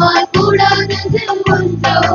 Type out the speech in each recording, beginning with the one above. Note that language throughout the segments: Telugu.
మార్పుడా దశ ఉంటావు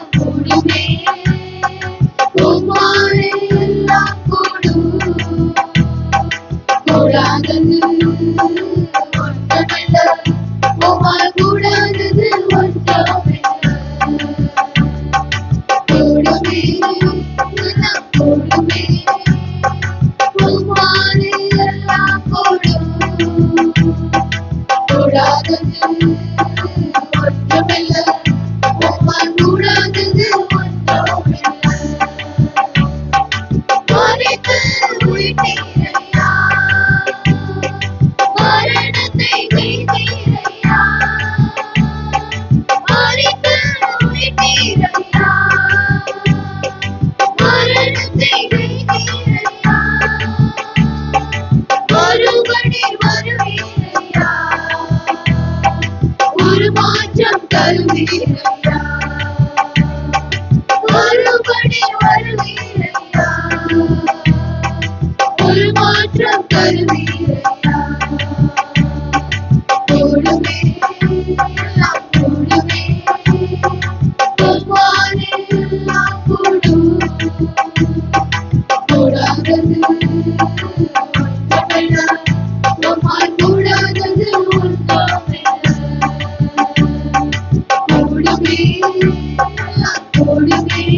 Holy Spirit.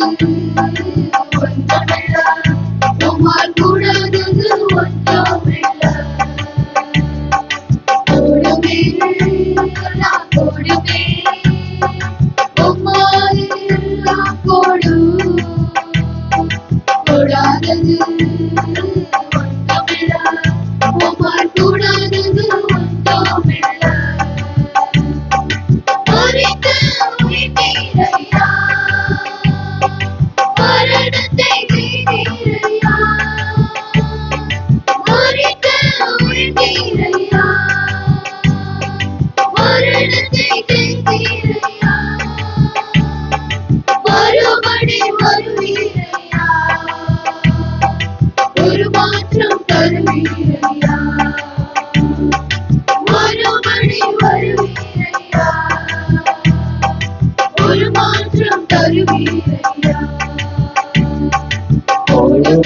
Thank you.